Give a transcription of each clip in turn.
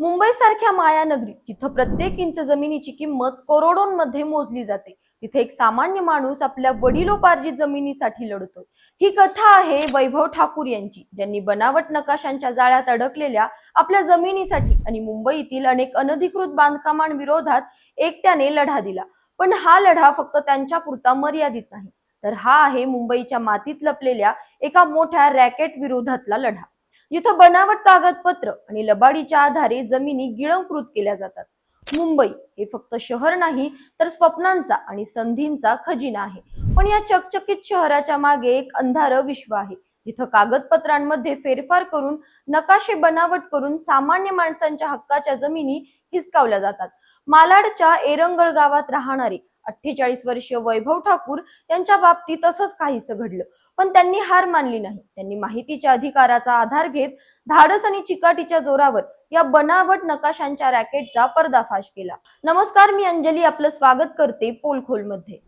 मुंबईसारख्या मायानगरीत जिथं प्रत्येक इंच जमिनीची किंमत करोडोंमध्ये मोजली जाते. तिथे एक सामान्य माणूस आपल्या वडिलोपार्जित जमिनीसाठी लढतोय. ही कथा आहे वैभव ठाकूर यांची ज्यांनी बनावट नकाशांच्या जाळ्यात अडकलेल्या आपल्या जमिनीसाठी आणि मुंबईतील अनेक अनधिकृत बांधकामांविरोधात एकट्याने लढा दिला. पण हा लढा फक्त त्यांच्या पुरता मर्यादित नाही तर हा आहे मुंबईच्या मातीत लपलेल्या एका मोठ्या रॅकेट विरोधातला लढा. जिथं बनावट कागदपत्र आणि लबाडीच्या आधारे जमिनी गिळंकृत केल्या जातात. मुंबई हे फक्त शहर नाही तर स्वप्नांचा आणि संधींचा खजिना आहे. पण या चकचकीत शहराच्या मागे एक अंधार विश्व आहे जिथं कागदपत्रांमध्ये फेरफार करून नकाशे बनावट करून सामान्य माणसांच्या हक्काच्या जमिनी हिसकावल्या जातात. मालाडच्या एरंगळ गावात राहणारे अठ्ठेचाळीस वर्षीय वैभव ठाकूर यांच्या बाबतीत असंच काहीसं घडलं. पण त्यांनी हार मानली नाही. त्यांनी माहितीच्या अधिकाराचा आधार घेत धाडस आणि चिकाटीच्या जोरावर या बनावट नकाशांच्या रॅकेटचा पर्दाफाश केला. नमस्कार मी अंजली. आपलं स्वागत करते पोलखोलमध्ये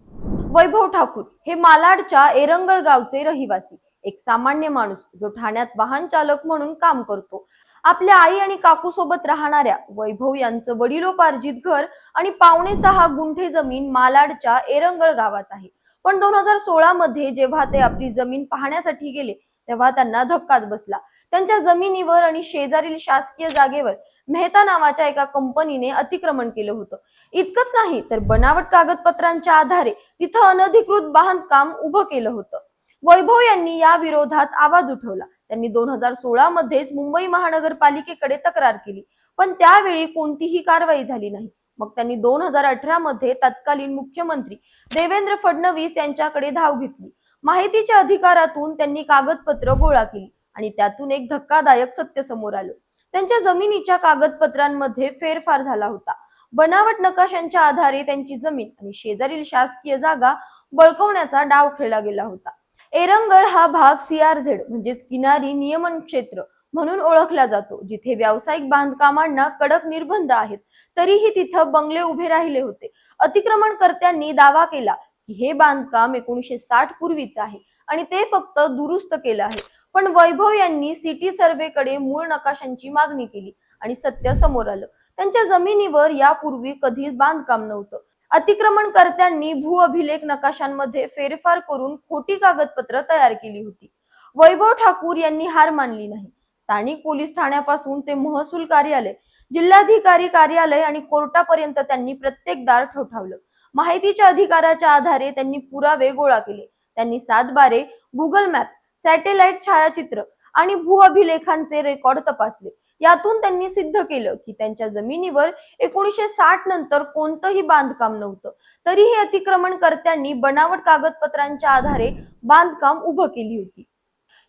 वैभव ठाकूर हे मालाडच्या एरंगळ गावचे रहिवासी. एक सामान्य माणूस जो ठाण्यात वाहन चालक म्हणून काम करतो. आपल्या आई आणि काकू सोबत राहणाऱ्या वैभव यांचं वडिलोपार्जित घर आणि पावणे सहा गुंठे जमीन मालाडच्या एरंगळ गावात आहे. पण दोन हजार सोळा मध्ये जेव्हा ते आपली जमीन पाहण्यासाठी गेले तेव्हा त्यांना धक्काच बसला. त्यांच्या जमिनीवर आणि शेजारील शासकीय जागेवर मेहता नावाच्या एका कंपनीने अतिक्रमण केलं होतं. इतकंच नाही तर बनावट कागदपत्रांच्या आधारे तिथं अनधिकृत बांधकाम उभं केलं होतं. वैभव यांनी या विरोधात आवाज उठवला. त्यांनी दोन हजार सोळा मध्येच मुंबई महानगरपालिकेकडे तक्रार केली. पण त्यावेळी कोणतीही कारवाई झाली नाही. मग त्यांनी दोन हजार अठरा मध्ये तत्कालीन मुख्यमंत्री देवेंद्र फडणवीस यांच्याकडे धाव घेतली. माहितीच्या अधिकारातून त्यांनी कागदपत्र गोळा केली आणि त्यातून एक धक्कादायक सत्य समोर आलं. त्यांच्या जमिनीच्या कागदपत्रांमध्ये फेरफार झाला होता. बनावट नकाशांच्या आधारे त्यांची जमीन आणि शेजारील शासकीय जागा बळकवण्याचा डाव खेळला गेला होता. एरंगळ हा भाग सीआरझेड म्हणजेच किनारी नियमन क्षेत्र म्हणून ओळखला जातो जिथे व्यावसायिक बांधकामांना कडक निर्बंध आहेत तरीही तिथं बंगले उभे राहिले होते. अतिक्रमणकर्त्यांनी दावा केला की हे बांधकाम एकोणीशे साठ पूर्वीच आहे आणि ते फक्त दुरुस्त केलं आहे. पण वैभव यांनी सिटी सर्व्हेकडे मूळ नकाशांची मागणी केली आणि सत्य समोर आलं. त्यांच्या जमिनीवर यापूर्वी कधीच बांधकाम नव्हतं. अतिक्रमणकर्त्यांनी भू अभिलेख नकाशांमध्ये फेरफार करून खोटी कागदपत्र तयार केली होती. वैभव ठाकूर यांनी हार मानली नाही. स्थानिक पोलीस ठाण्यापासून ते महसूल कार्यालय जिल्हाधिकारी कार्यालय आणि कोर्टापर्यंत त्यांनी प्रत्येक दार ठोठावलं. माहितीच्या अधिकाराच्या आधारे त्यांनी पुरावे गोळा केले. त्यांनी सातबारे गुगल मॅप्स सॅटेलाइट छायाचित्र आणि भू अभिलेखांचे रेकॉर्ड तपासले. यातून त्यांनी सिद्ध केलं की त्यांच्या जमिनीवर एकोणीशे साठ नंतर कोणतंही बांधकाम नव्हतं. तरीही अतिक्रमणकर्त्यांनी बनावट कागदपत्रांच्या आधारे बांधकाम उभं केली होती.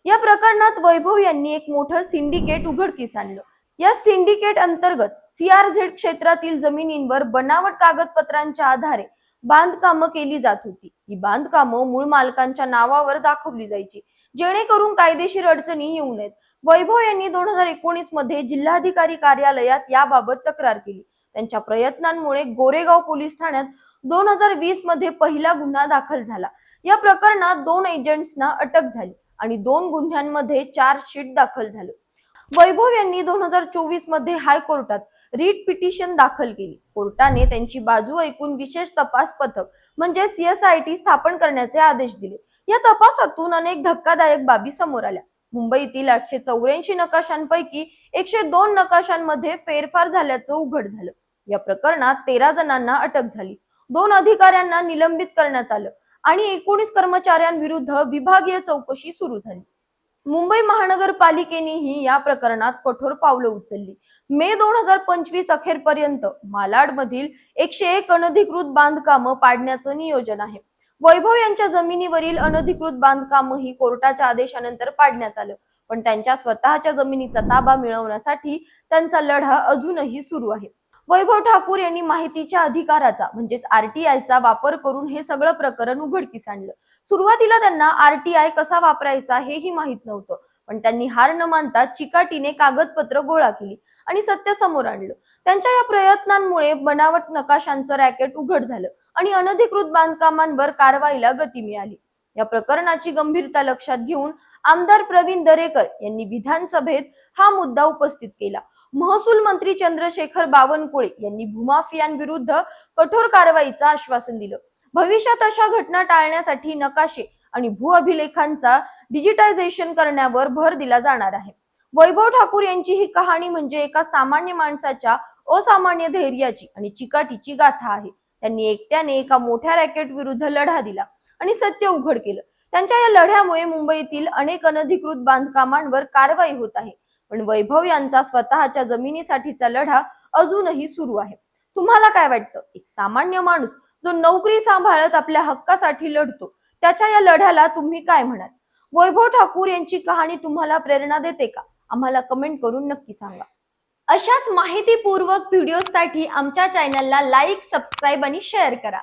या प्रकरणात वैभव यांनी एक मोठं सिंडिकेट उघडकीस आणलं. या सिंडिकेट अंतर्गत सीआरझेड क्षेत्रातील जमिनींवर बनावट कागदपत्रांच्या आधारे बांधकामं केली जात होती. ही बांधकामं मूळ मालकांच्या नावावर दाखवली जायची. जेणेकरून कायदेशीर अडचणी येऊ नयेत. वैभव यांनी दोन हजार एकोणीसमध्ये जिल्हाधिकारी कार्यालयात याबाबत तक्रार केली. त्यांच्या प्रयत्नांमुळे गोरेगाव पोलीस ठाण्यात दोन हजार वीसमध्ये पहिला गुन्हा दाखल झाला. या प्रकरणात दोन एजंट्सना अटक झाली. आणि दोन गुन्ह्यांमध्ये चार्जशीट दाखल झालं. वैभव यांनी दोन हजार चोवीसमध्ये हायकोर्टात रीट पिटिशन दाखल केली. कोर्टाने त्यांची बाजू ऐकून विशेष तपास पथक म्हणजे सीएसआयटी स्थापन करण्याचे आदेश दिले. या तपासातून अनेक धक्कादायक बाबी समोर आल्या. मुंबईतील आठशे चौऱ्याऐंशी नकाशांपैकी एकशे दोन नकाशांमध्ये फेरफार झाल्याचं उघड झालं. या प्रकरणात तेरा जणांना अटक झाली. दोन अधिकाऱ्यांना निलंबित करण्यात आलं. आणि एकोणीस कर्मचाऱ्यांविरुद्ध विभागीय चौकशी सुरू झाली. मुंबई महानगरपालिकेनेही या प्रकरणात कठोर पावलं उचलली. मे दोन हजार पंचवीस अखेरपर्यंत मालाडमधील एकशे एक अनधिकृत बांधकामं पाडण्याचं नियोजन आहे. वैभव यांच्या जमिनीवरील अनधिकृत बांधकामही कोर्टाच्या आदेशानंतर पाडण्यात आलं. पण त्यांच्या स्वतःच्या जमिनीचा ताबा मिळवण्यासाठी त्यांचा लढा अजूनही सुरू आहे. वैभव ठाकूर यांनी माहितीच्या अधिकाराचा म्हणजेच आरटीआयचा वापर करून हे सगळं प्रकरण उघडकीस आणलं. सुरुवातीला त्यांना आरटीआय कसा वापरायचा हेही माहीत नव्हतं पण त्यांनी हार न मानता चिकाटीने कागदपत्र गोळा केली आणि सत्य समोर आणलं. त्यांच्या या प्रयत्नांमुळे बनावट नकाशांचं रॅकेट उघड झालं आणि अनधिकृत बांधकामांवर कारवाईला गती मिळाली. या प्रकरणाची गंभीरता लक्षात घेऊन आमदार प्रवीण दरेकर यांनी विधानसभेत हा मुद्दा उपस्थित केला. महसूल मंत्री चंद्रशेखर बावनकुळे यांनी भूमाफियांविरुद्ध कठोर कारवाईचं आश्वासन दिलं. भविष्यात अशा घटना टाळण्यासाठी नकाशे आणि भू अभिलेखांचा डिजिटायझेशन करण्यावर भर दिला जाणार आहे. वैभव ठाकूर यांची ही कहाणी म्हणजे एका सामान्य माणसाच्या असामान्य धैर्याची आणि चिकाटीची गाथा आहे. त्यांनी एकट्याने एका मोठ्या रॅकेट विरुद्ध लढा दिला आणि सत्य उघड केलं. त्यांच्या या लढ्यामुळे मुंबईतील अनेक अनधिकृत बांधकामांवर कारवाई होत आहे. पण वैभव यांचा स्वतःच्या जमिनीसाठीचा लढा अजूनही सुरू आहे. तुम्हाला काय वाटतं? एक सामान्य माणूस जो नोकरी सांभाळत आपल्या हक्कासाठी लढतो त्याच्या या लढ्याला तुम्ही काय म्हणाल? वैभव ठाकूर यांची कहाणी तुम्हाला प्रेरणा देते का? आम्हाला कमेंट करून नक्की सांगा. अशाच माहितीपूर्वक व्हिडिओसाठी आमच्या चॅनलला लाईक सबस्क्राईब आणि शेअर करा.